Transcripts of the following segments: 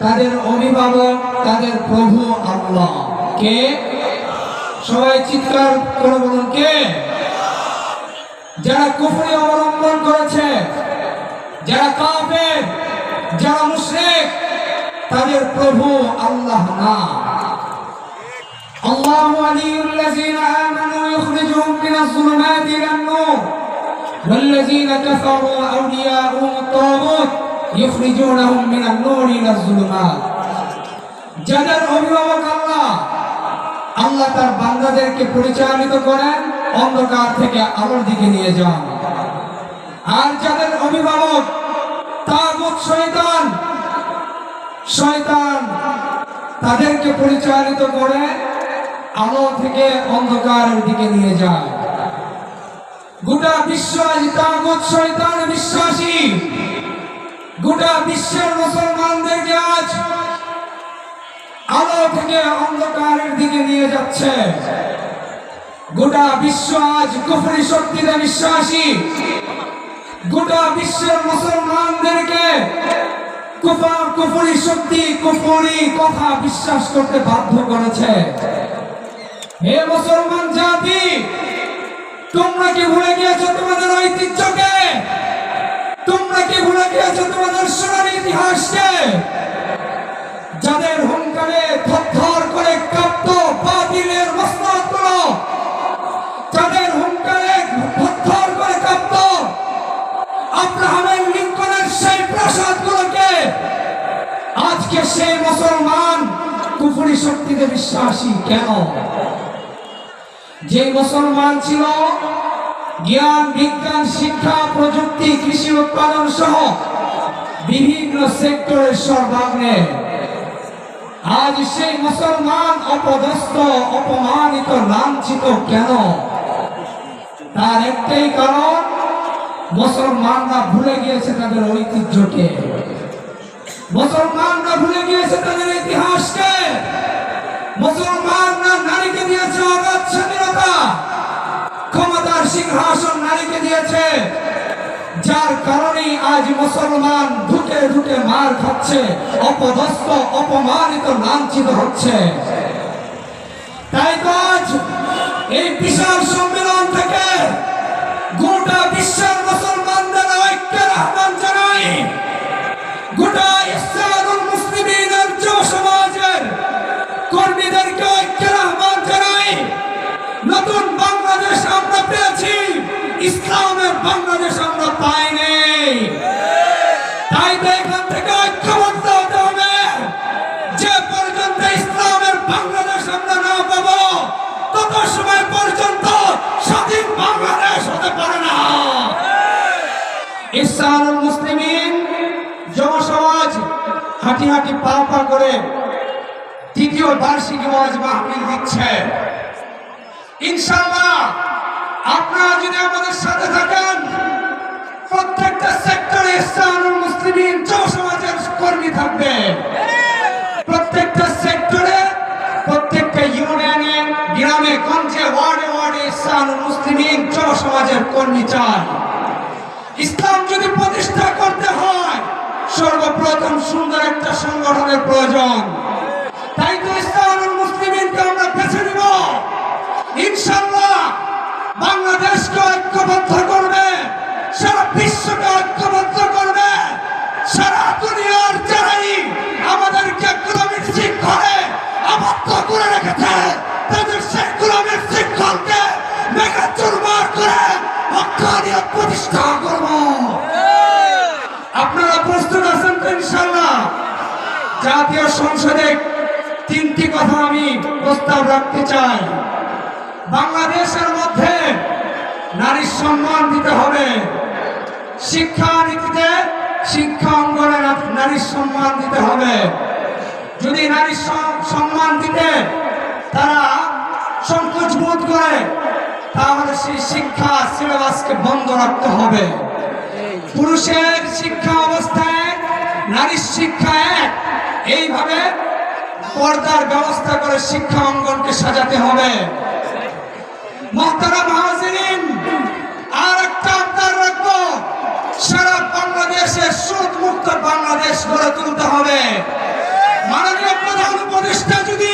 তাদের অভিভাবক তাদের প্রভু আল্লাহ কে সবাই চিৎকার করে বলুন কে যারা কুফরি অবলম্বন করেছে যারা কাফের যারা মুশরিক তাদের প্রভু আল্লাহ না الله ولي الذين آمنوا يخرجهم من الظلمات إلى النور والذين كفروا أولياؤهم الطاغوت ইউখরিজুনাহুম মিনান যুলুমাত। যাদের অভিভাবক আল্লাহ আল্লাহ তার বান্দাদেরকে পরিচালিত করেন, অন্ধকার থেকে আলোর দিকে নিয়ে যান। আর যাদের অভিভাবক, তাগুত শয়তান শয়তান তাদেরকে পরিচালিত করে আলো থেকে অন্ধকারের দিকে নিয়ে যায়। গোটা বিশ্ব আজ তাগুত শয়তান বিশ্বাসী। গোটা বিশ্বের মুসলমানদেরকে আজ আলো থেকে অন্ধকারের দিকে নিয়ে যাচ্ছে। গোটা বিশ্ব আজ কুফরি শক্তিতে বিশ্বাসী। গোটা বিশ্বের মুসলমানদেরকে কুফার কুফরি শক্তি, কুফরি কথা বিশ্বাস করতে বাধ্য করেছে। হে মুসলমান জাতি, তোমরা কি ভুলে গিয়েছো তোমাদের ঐতিহ্যকে? তোমরা ইতিহাসকে যাদের হুঙ্কারে থরথর করে কাঁপত বাতিলের মসনদগুলো, যাদের হুঙ্কারে থরথর করে কাঁপত আব্রাহামের লিঙ্কনের সেই প্রাসাদগুলোকে, আজকে সেই মুসলমান কুফরি শক্তিতে বিশ্বাসী কেন? যে মুসলমান ছিল জ্ঞান, বিজ্ঞান, শিক্ষা, প্রযুক্তি, কৃষি, উৎপাদন সহ বিভিন্ন সেক্টরের সর্বাগ্নে। আজ সেই মুসলমান অপদস্থ, অপমানিত, লাঞ্ছিত কেন? তার একটাই কারণ, মুসলমানরা ভুলে গিয়েছে তাদের ঐতিহ্যকে। মুসলমানরা ভুলে গিয়েছে তাদের ইতিহাসকে। মুসলমানরা নারীকে দিয়েছে অগাধ স্বাধীনতা ক্ষমতার সিংহাসন নারীকে দিয়েছে যার কারণেই আজ মুসলমান ঢুকে ঢুকে মার খাচ্ছে, অপদস্থ, অপমানিত, লাঞ্ছিত হচ্ছে। তাই তো আজ এই বিশাল সম্মেলন থেকে গোটা বিশ্বের মুসলমানদের ঐক্যের আহ্বান জানাই। ইসলামের বাংলাদেশ আমরা পাইনি তাই তো এখান থেকে ঐক্যবদ্ধ হতে হবে। যে পর্যন্ত ইসলামের বাংলাদেশ আমরা না পাবো, তত সময় পর্যন্ত স্বাধীন বাংলাদেশ হতে পারে না। ইসলামুল মুসলিমিন যুব সমাজ হাঁটি হাঁটি পা পা করে তৃতীয় বার্ষিকী ওয়াজ মাহফিল দিচ্ছে। ইনশাআল্লাহ আপনারা যদি আমাদের সাথে থাকেন, প্রত্যেকটা সেক্টরে ইসলামুল মুসলিমিন সমাজের কর্মী থাকবে। প্রত্যেকটা সেক্টরে, প্রত্যেকটা ইউনিয়নে, গ্রামে, গঞ্জে, ওয়ার্ডে ওয়ার্ডে ইসলামুল মুসলিমিন সমাজের কর্মী চাই। ইসলাম যদি প্রতিষ্ঠা করতে হয়, সর্বপ্রথম সুন্দর একটা সংগঠনের প্রয়োজন। তাই তো ইসলামুল ঐক্যবদ্ধ করবে, সারা বিশ্বকে ঐক্যবদ্ধ করবে, সারা দুনিয়ার যারাই আমাদেরকে গোলামীর শৃঙ্খলে আবদ্ধ করে রেখেছে, তাদের সেই গোলামীর শৃঙ্খলকে মেঘা চুরমার করে অক্ষানিয়ত প্রতিষ্ঠা করব। আপনারা প্রস্তুত আছেন তো ইনশাল্লাহ জাতীয় সংসদে তিনটি কথা আমি প্রস্তাব রাখতে চাই বাংলাদেশের মধ্যে নারীর সম্মান দিতে হবে। শিক্ষা নীতিতে শিক্ষা অঙ্গনে নারীর সম্মান দিতে হবে। যদি নারীর সম্মান দিতে তারা সংকোচ বোধ করে, তাহলে সেই শিক্ষা সিলেবাসকে বন্ধ রাখতে হবে। পুরুষের শিক্ষা অবস্থায় নারীর শিক্ষা এক। এইভাবে পর্দার ব্যবস্থা করে শিক্ষা অঙ্গনকে সাজাতে হবে। মহতারাম হাজিরিন আর একটা আবদার রাখব সারা বাংলাদেশে সুদ মুক্ত বাংলাদেশ গড়ে তুলতে হবে উপদেশটা যদি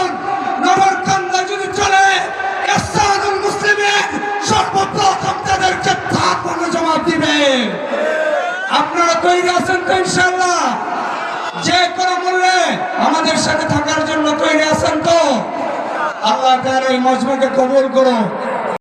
আপনারা তৈরি আছেন তো ইনশাল্লাহ যে কোনো মূল্যে আমাদের সাথে থাকার জন্য তৈরি আছেন তো? আল্লাহ তার এই মজমাকে কবুল করো